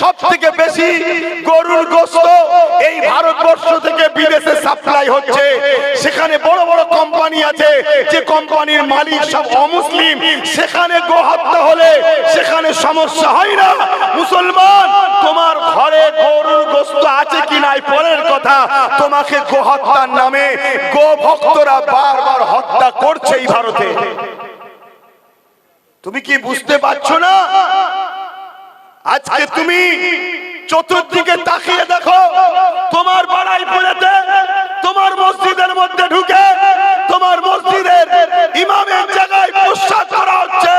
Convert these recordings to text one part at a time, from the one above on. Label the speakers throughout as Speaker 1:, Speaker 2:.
Speaker 1: সব থেকে বেশি গরুর গোস্ত এই ভারতবর্ষ থেকে বিদেশে সাপ্লাই হচ্ছে। সেখানে বড় বড় কোম্পানি আছে, যে কোম্পানির মালিক সব অমুসলিম। সেখানে গো হত্যা হলে সেখানে সমস্যা হয় না। মুসলমান, তোমার ঘরে গরুর গোস্ত আছে কি নাই? পরের কথা, তোমাকে গো হত্যার নামে গো ভক্তরা বারবার হত্যা করছে এই ভারতে। তুমি কি বুঝতে পারছ না? আজকে তুমি চতুর্দিকে তাকিয়ে দেখো, তোমার বাড়াই পড়েতে তোমার মসজিদের মধ্যে ঢুকে, তোমার মসজিদের ইমামের জায়গায় প্রসাদ করা হচ্ছে,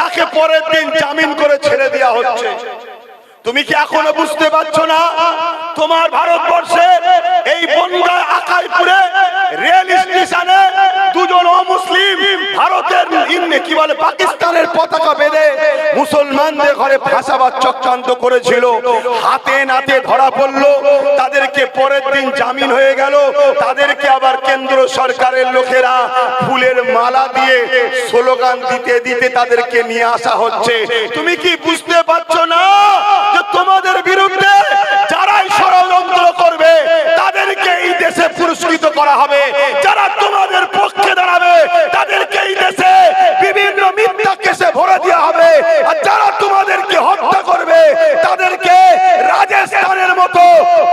Speaker 1: তাকে পরের দিন জামিন করে ছেড়ে দেওয়া হচ্ছে। তুমি কি এখনও বুঝতে পারছ না? তোমার ভারতবর্ষে এই বনগা আকাইপুরে রেল স্টেশনে দুজন অমুসলিম ভারতের কি বলে, পাকিস্তানের পতাকা বেঁধে মুসলমানদের ঘরে ফাঁসাবার চক্রান্ত করেছিল। হাতে নাতে ধরা পড়ল। তাদেরকে পরের দিন জামিন হয়ে গেল। তাদেরকে আবার কেন্দ্র সরকারের লোকেরা ফুলের মালা দিয়ে স্লোগান দিতে দিতে তাদেরকে নিয়ে আসা হচ্ছে। তুমি কি বুঝতে পারছ না যে তোমাদের বিরুদ্ধে যারাই ষড়যন্ত্র করবে তাদেরকে এই দেশে পুরস্কৃত করা হবে যারা তোমাদের পক্ষে দাঁড়াবে তাদেরকে এই দেশে বিভিন্ন মিথ্যা কেসে ভরে দেওয়া হবে আর যারা তোমাদেরকে হত্যা করবে তাদেরকে রাজস্থানের মতো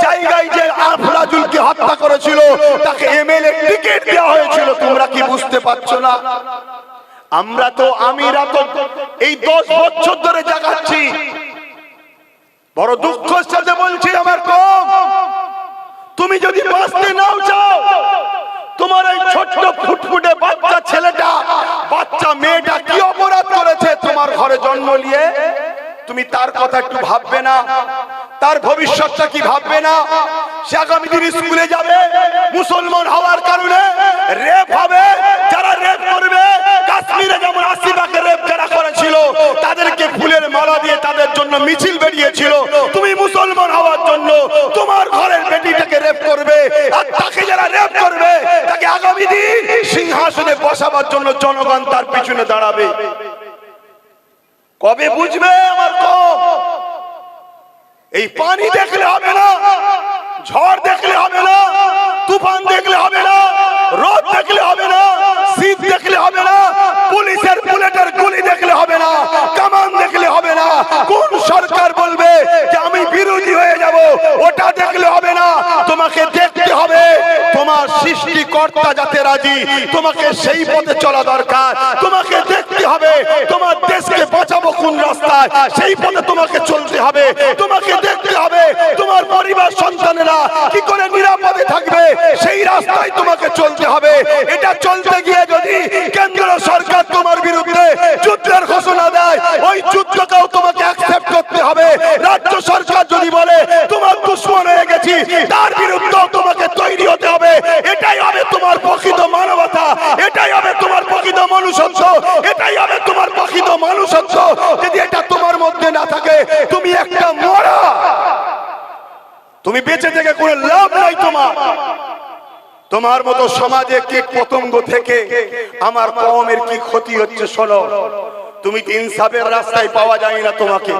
Speaker 1: জায়গায় যে আফরাজুলকে হত্যা করেছিল তাকে এমএলএ টিকিট দেওয়া হয়েছিল তোমরা কি বুঝতে পারছ না। আমরা তো আমিরা তো এই দশ বছর ধরে জাগাচ্ছি। বড় দুঃখের সাথে বলছি আমার কম। তুমি যদি বাঁচতে নাও চাও, তোমার এই ছোট্ট ফুটফুটে বাচ্চা ছেলেটা, বাচ্চা মেয়েটা কি অপরাধ করেছে তোমার ঘরে জন্ম নিয়ে? তুমি তার কথা একটু ভাববে না। তার ভবিষ্যৎটা কি ভাববে না? সে আগামী দিন স্কুলে যাবে, মুসলমান হওয়ার কারণে রেপ হবে। মালা দিয়ে তাদের জন্য মিছিল বেরিয়েছিল। তুমি মুসলমান হওয়ার জন্য তোমার ঘরের বেটিটাকে রেপ করবে, আর তাকে যারা রেপ করবে, তাকে আগামী দিন সিংহাসনে বসাবার জন্য জনগণ তার পিছনে দাঁড়াবে। কবে বুঝবে আমার কম? এই পানি দেখলে হবে না, ঝড় দেখলে হবে না, তুফান দেখলে হবে না রোদ দেখলে হবে না শীত দেখলে হবে না পুলিশের বুলেটের গুলি দেখলে হবে না কামান দেখলে হবে না কোন সরকার বলবে যে আমি বিরোধী হয়ে যাব। ওটা দেখলে হবে না। তোমাকে দেখতে হবে। তোমার সৃষ্টিকর্তা যাতে রাজি, তোমাকে সেই পথে চলা দরকার। তোমাকে দেখতে হবে। তোমার দেশকে বাঁচাবো কোন রাস্তায়, সেই পথে তোমাকে চলতে হবে। তোমাকে দেখতে হবে। তোমার পরিবার সন্তানেরা কি করে নিরাপদে থাকবে, সেই রাস্তায় তোমাকে চলতে হবে। এটা চলতে গিয়ে যদি কেন্দ্র সরকার তোমার বিরুদ্ধে যুদ্ধের ঘোষণা দেয়, ওই অ্যাকসেপ্ট করতে হবে। রাজ্য সরকার যদি বলে, তোমার দুশ্মন হয়ে গেছি, তার বিরুদ্ধেও তোমাকে তৈরি হতে হবে। এটাই হবে তোমার প্রকৃত মানবতা, এটাই হবে তোমার প্রকৃত মনুষ্যত্ব, এটাই হবে তোমার প্রকৃত মানুষত্ব যদি এটা তোমার মধ্যে না থাকে, তুমি একটা মরা। তুমি বেঁচে থেকে কোনো লাভ নাই তোমার। তোমার মতো সমাজে কীট পতঙ্গ থেকে আমার কমের কি ক্ষতি হচ্ছে, শোনো। তুমি তো ইনসাফের রাস্তায় পাওয়া যায় না তোমাকে?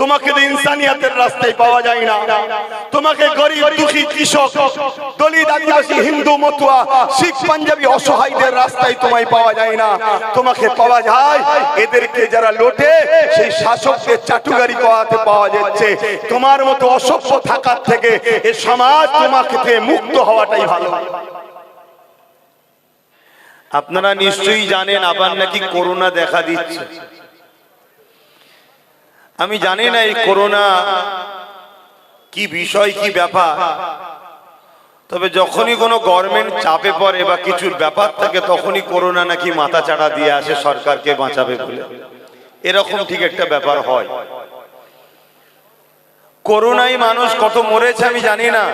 Speaker 1: তোমাকে তো ইনসানিয়াতের রাস্তায় পাওয়া যায় না। তোমাকে গরিব, দুঃখী, কৃষক, দলিত, আদিবাসী, হিন্দু, মতুয়া, শিখ, পাঞ্জাবি, অসহায়দের রাস্তায় তোমায় পাওয়া যায় না। তোমাকে পাওয়া যায় এদেরকে যারা লোটে, সেই শাসকদের চাটুগারি পাওয়াতে পাওয়া যাচ্ছে। তোমার মতো অসভ্য থাকার থেকে এ সমাজ তোমাকে মুক্ত হওয়াটাই ভালো।
Speaker 2: আপনারা নিশ্চয়ই জানেন আবার নাকি করোনা দেখা দিচ্ছে? আমি জানি না এই করোনা কি বিষয় কি ব্যাপার। তবে যখনই কোনো গভর্নমেন্ট চাপে পড়ে বা কিছুর ব্যাপার থাকে তখনই করোনা নাকি মাথা চাড়া দিয়ে আসে সরকারকে বাঁচাবে বলে। এরকম ঠিক একটা ব্যাপার হয়। করোনায় মানুষ কত মরেছে আমি জানি না।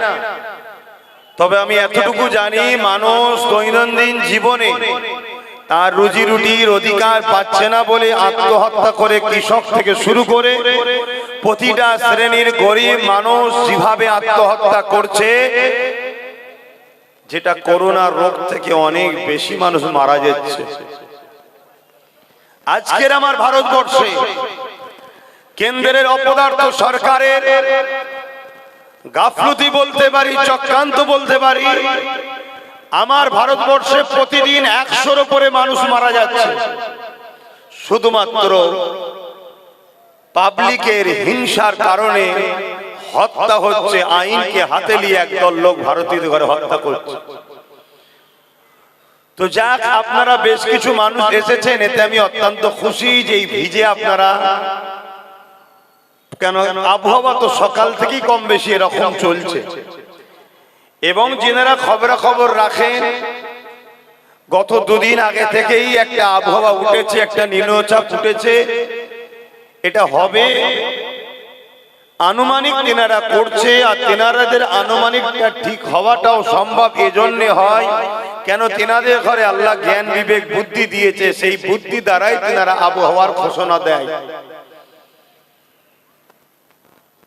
Speaker 2: তবে আমি এতটুকু জানি মানুষ দৈনন্দিন জীবনে তার রুজি রুটির অধিকার পাচ্ছে না বলে আত্মহত্যা করে কৃষক থেকে শুরু করে প্রতিটা শ্রেণির গরিব মানুষ যেভাবে আত্মহত্যা করছে যেটা করোনা রোগ থেকে অনেক বেশি মানুষ মারা যাচ্ছে। আজকের আমার ভারতবর্ষে কেন্দ্রের অপদার্থ সরকারের গাফলুতি বলতে পারি, চক্রান্ত বলতে পারি। আমার ভারতবর্ষে প্রতিদিন একশোর উপরে মানুষ মারা যাচ্ছে। শুধুমাত্র পাবলিকের হিংসার কারণে হত্যা হচ্ছে, আইনকে হাতে নিয়ে একদল লোক ভারতীয় ঘরে হত্যা করছে। তো যাক, আপনারা বেশ কিছু মানুষ এসেছেন, এতে আমি অত্যন্ত খুশি যে এই ভিজে আপনারা কেন আবহাওয়া তো সকাল থেকেই কম বেশি এরকম চলছে। এবং যেনারা খবরাখবর রাখেন, গত দুদিন আগে থেকেই একটা আবহাওয়া উঠেছে, একটা নিম্নচাপ উঠেছে। এটা হবে আনুমানিক তেনারা করছে, আর তেনারাদের আনুমানিকটা ঠিক হওয়াটাও সম্ভব এজন্য হয়। কেন তেনাদের ঘরে আল্লাহ জ্ঞান, বিবেক, বুদ্ধি দিয়েছে, সেই বুদ্ধি দ্বারাই তেনারা আবহাওয়ার ঘোষণা দেয়।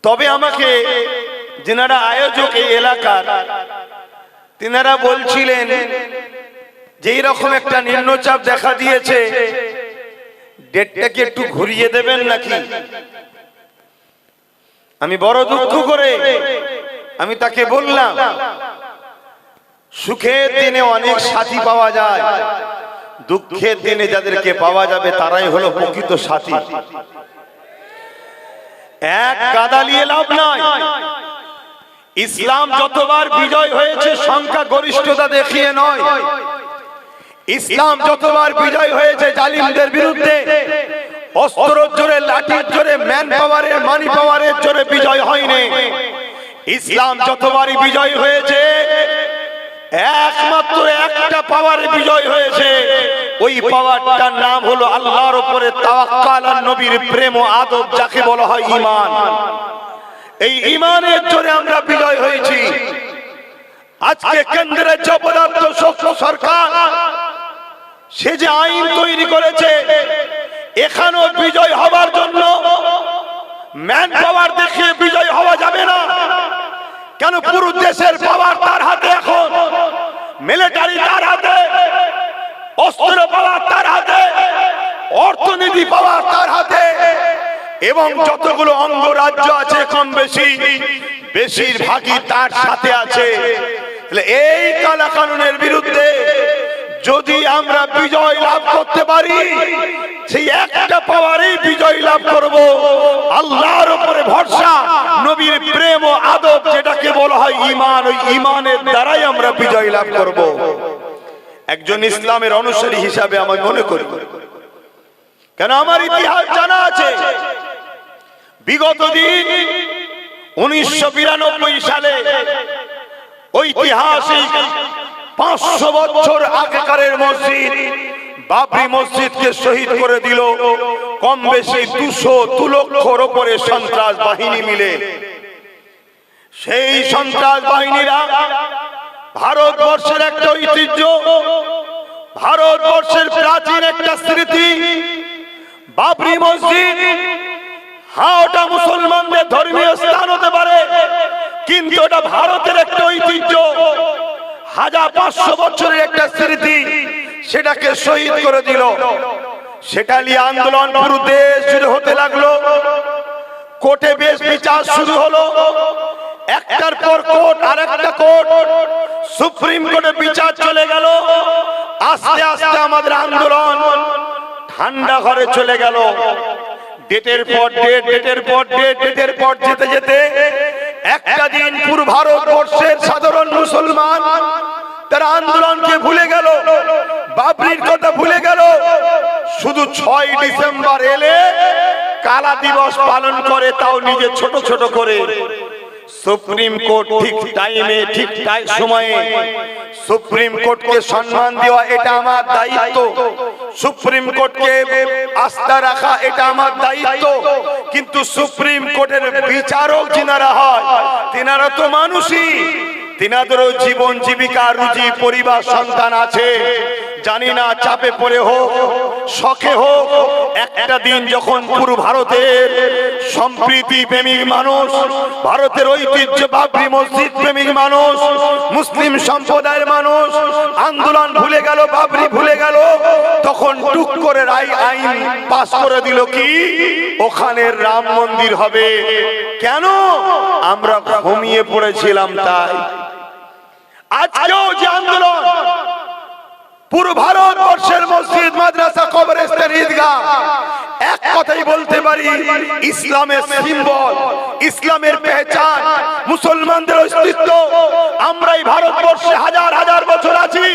Speaker 2: তবে আমাকে যেনারা আয়োজক এই এলাকার, তেনারা বলছিলেন যে এইরকম একটা নিম্নচাপ দেখা দিয়েছে, ডেটটাকে একটু ঘুরিয়ে দেবেন নাকি? আমি বড় দুঃখ করে আমি তাকে বললাম, সুখের দিনে অনেক সাথী পাওয়া যায়, দুঃখের দিনে যাদেরকে পাওয়া যাবে তারাই হলো প্রকৃত সাথী। এক গাদা নিয়ে লাভ নয়। ইসলাম যতবার বিজয় হয়েছে, সংখ্যা গরিষ্ঠতা দেখিয়ে নয়। ইসলাম যতবার বিজয় হয়েছে, জালিমদের বিরুদ্ধে অস্ত্র জোরে লাঠির জোরে ম্যান পাওয়ারের মানি পাওয়ারের জোরে বিজয় হয়নি। ইসলাম যতবারই বিজয় হয়েছে, একমাত্র একটা পাওয়ারে বিজয় হয়েছে। ওই পাওয়ারটার নাম হলো আল্লাহর উপরে তাওয়াক্কাল আর নবীর প্রেম ও আদব যাকে বলা হয় ঈমান। এই ঈমানের জোরে আমরা বিজয় হয়েছি। আজকে কেন্দ্রের পদার্থ শক্ত সরকার, সে যে আইন তৈরি করেছে, এখানেও বিজয় হবার জন্য ম্যান পাওয়ার দেখিয়ে বিজয় হওয়া যাবে না। কেন পুরো দেশের পাওয়ার তার হাতে এখন? মিলিটারি তার হাতে। অস্ত্র পাওয়ার তার হাতে, অর্থনীতি পাওয়ার তার হাতে, এবং যতগুলো অঙ্গরাজ্য আছে কম বেশি, বেশিরভাগই তার সাথে আছে। এই কালা কানুনের বিরুদ্ধে যদি আমরা বিজয় লাভ করতে পারি, সেই একটা পাওয়ারই বিজয় লাভ করব। আল্লাহর উপরে ভরসা, নবীর প্রেম ও আদব যেটাকে বলা হয় ইমান, ওই ইমানের দ্বারাই আমরা বিজয় লাভ করব। একজন ইসলামের অনুসারী হিসাবে আমি মনে করি। কেন আমার ইতিহাস জানা আছে? বিগত দিন উনিশশো বিরানব্বই সালে ঐতিহাসিক পাঁচশো বছর আগেকারের মসজিদ বাবরি মসজিদকে শহীদ করে দিল। কম বেশি দুশো দু লক্ষর ওপরে সন্ত্রাস বাহিনী মিলে। সেই সন্ত্রাস বাহিনীরা ভারতবর্ষের একটা ঐতিহ্য, ভারতবর্ষের প্রাচীন একটা স্মৃতি, বাবরি মসজিদ। হ্যাঁ ওটা মুসলমানদের ধর্মীয় স্থান হতে পারে, কিন্তু ওটা ভারতের একটা ঐতিহ্য। হাজার পাঁচশো বছরের একটা স্মৃতি সেটাকে শহীদ করে দিল। সেটা নিয়ে আন্দোলন পুরো দেশ হতে লাগল। কোর্টে বেশ বিচার শুরু হলো। একটার পর কোর্ট আর একটা কোর্ট। সুপ্রিম কোর্টে বিচার চলে গেল। আস্তে আস্তে আমাদের আন্দোলন ঠান্ডা ঘরে চলে গেল। ডেটের পর ডেট, ডেটের পর ডেট, ডেটের পর যেতে যেতে একটা দিন পুরো ভারতবর্ষের সাধারণ মুসলমান তারা আন্দোলনকে ভুলে গেল, বাবরির কথা ভুলে গেল। শুধু ছয় ডিসেম্বর এলে কালা দিবস পালন করে, তাও নিজে ছোট ছোট করে। সুপ্রিম কোর্ট ঠিক টাইমে ঠিক টাই সময়ে সুপ্রিম কোর্টকে সম্মান দেওয়া এটা আমার দায়িত্ব। সুপ্রিম কোর্টকে আস্থা রাখা এটা আমার দায়িত্ব। কিন্তু সুপ্রিম কোর্টের বিচারক যিনারা হয় তিনারা তো মানুষই। তিনাদেরও জীবন জীবিকা রুজি পরিবার সন্তান আছে। জানি না, চাপে পড়ে হোক, শখে হোক, একটা দিন যখন পুরো ভারতের সম্প্রীতি প্রেমিক মানুষ, ভারতের ঐতিহ্য বাবরি মসজিদ প্রেমিক মানুষ, মুসলিম সম্প্রদায়ের মানুষ, আন্দোলন ভুলে গেল, বাবরি ভুলে গেল, তখন টুক করে রাই আইন পাস করে দিল কি? ওখানে রাম মন্দির হবে। কেন? আমরা ঘুমিয়ে পড়েছিলাম তাই।
Speaker 1: আজকেও যে আন্দোলন পুরো ভারতবর্ষের মসজিদ, মাদ্রাসা, কবরস্থান, ঈদগাহ। এক কথাই বলতে পারি, ইসলামের সিম্বল, ইসলামের পেহচান, মুসলমানদের অস্তিত্ব। আমরা এই ভারতবর্ষে হাজার হাজার বছর আছি।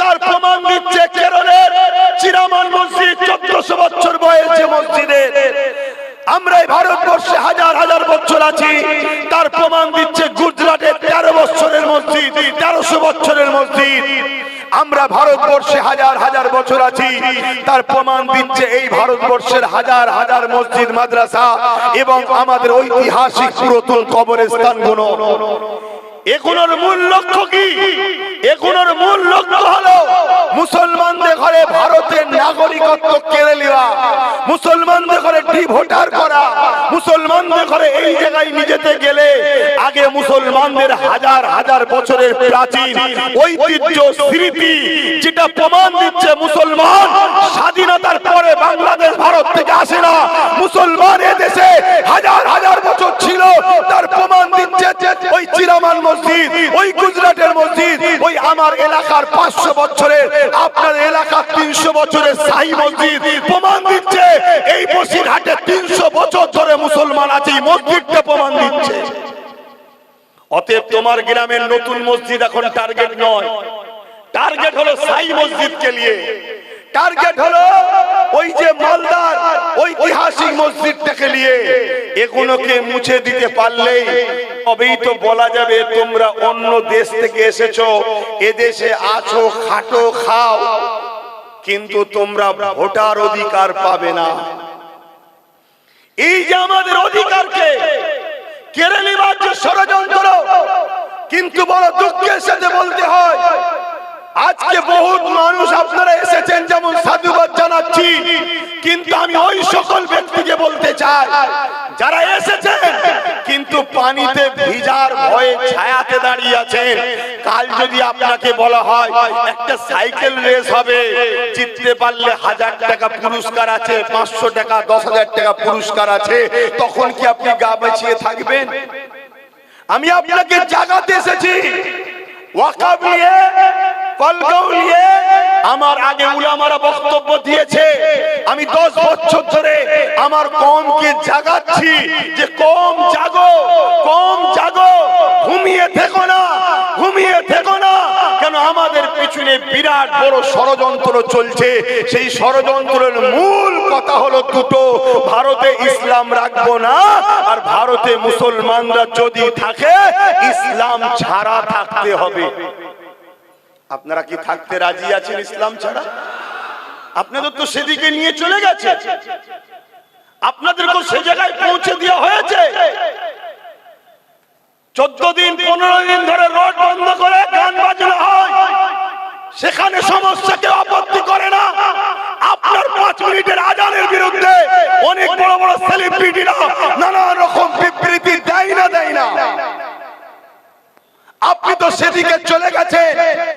Speaker 1: তার প্রমাণ দিচ্ছে কেরলের চিরামান মসজিদ, চোদ্দশো বছর বয়স মসজিদের আমরা এই ভারতবর্ষে হাজার হাজার বছর আছি। তার প্রমাণ দিচ্ছে গুজরাটের তেরো বছরের মসজিদ, তেরোশো বছরের মসজিদ। আমরা ভারতবর্ষে হাজার হাজার বছর আছি। তার প্রমাণ দিচ্ছে এই ভারতবর্ষের হাজার হাজার মসজিদ, মাদ্রাসা এবং আমাদের ঐতিহাসিক পুরাতন কবরস্থানগুলো। এগুলোর মূল লক্ষ্য কি? এগুলোর মূল লক্ষ্য হলো মুসলমানদের ঘরে ভারতের নাগরিকত্ব কেড়ে নেওয়া, মুসলমানদের ঘরে ডি ভোটার করা, মুসলমানদের ঘরে এই জায়গায় নিজেতে গেলে আগে মুসলমানদের হাজার হাজার বছরের প্রাচীন ঐতিহ্য, স্মৃতি যেটা প্রমাণ দিচ্ছে মুসলমান স্বাধীনতার পরে বাংলাদেশ, ভারত থেকে আসে না মুসলমান এদেশে হাজার হাজার বছর ছিল। তার প্রমাণ দিচ্ছে ওই চিরামান মসজিদ, ওই গুজরাটের মসজিদ, ওই আমার এলাকার পাঁচশো বছরের, আপনার এলাকার তিনশো বছরের সাই মসজিদ। প্রমাণ দিচ্ছে এই বসিরহাটে তিনশো বছর ধরে মুসলমান আছে, এই মসজিদটা প্রমাণ দিচ্ছে। অতএব তোমার গ্রামের নতুন মসজিদ এখন টার্গেট নয়। টার্গেট হলো সাই মসজিদকে নিয়ে। টার্গেট হলো ওই যে মালদার ঐতিহাসিক মসজিদটাকে নিয়ে। এগুলোকে মুছে দিতে পারলেই তবেই তো বলা যাবে তোমরা অন্য দেশ থেকে এসেছ, এদেশে আছো, খাটো, খাও। কিন্তু তোমরা ভোটার অধিকার পাবে না। এই যে আমাদের অধিকারকে কেড়ে নেবার যে ষড়যন্ত্র, কিন্তু বড় দুঃখের সাথে বলতে হয় আজকে বহুত মানুষ আপনারা এসেছেন, যেমন সাধুবাদ জানাচ্ছি। কিন্তু আমি ওই সকল ব্যক্তিকে বলতে চাই, যারা এসেছেন, কিন্তু পানিতে ভিজার ভয়ে ছায়াতে দাঁড়িয়ে আছেন। কাল যদি আপনাকে বলা হয়, একটা সাইকেল রেস হবে, জিততে পারলে হাজার টাকা পুরস্কার আছে, পাঁচশো টাকা, দশ হাজার টাকা পুরস্কার আছে, তখন কি আপনি গা বাঁচিয়ে থাকবেন? আমি আপনাকে জাগাতে এসেছি। ওয়াকাব নিয়ে আমার আগে উলামারা বক্তব্য দিয়েছে। আমি দশ বছর ধরে আমার কমকে জাগাচ্ছি যে কম জাগো কম জাগো, ঘুমিয়ে থেকো না, ঘুমিয়ে থেকো না। কেন আমাদের পিছনে বিরাট বড় ষড়যন্ত্র চলছে। সেই ষড়যন্ত্রের মূল কথা হলো দুটো, ভারতে ইসলাম রাখব না, আর ভারতে মুসলমানরা যদি থাকে, ইসলাম ছাড়া থাকতে হবে। আপনারা কি থাকতে রাজি আছেন ইসলাম ছাড়া? আপনাদের তো সেদিকে নিয়ে চলে গেছে। আপনাদেরকেও সে জায়গায় পৌঁছে দেওয়া হয়েছে। চোদ্দ দিন, পনেরো দিন ধরে রোড বন্ধ করে গান বাজনা হয়। সেখানে সমস্যাকে আপত্তি করে না। আপনার পাঁচ মিনিটের আজানের বিরুদ্ধে অনেক বড় বড় সেলিব্রিটিরা নানা রকম বিবৃতি দেয় না দেয় না। আপনি তো সেদিকে চলে গেছে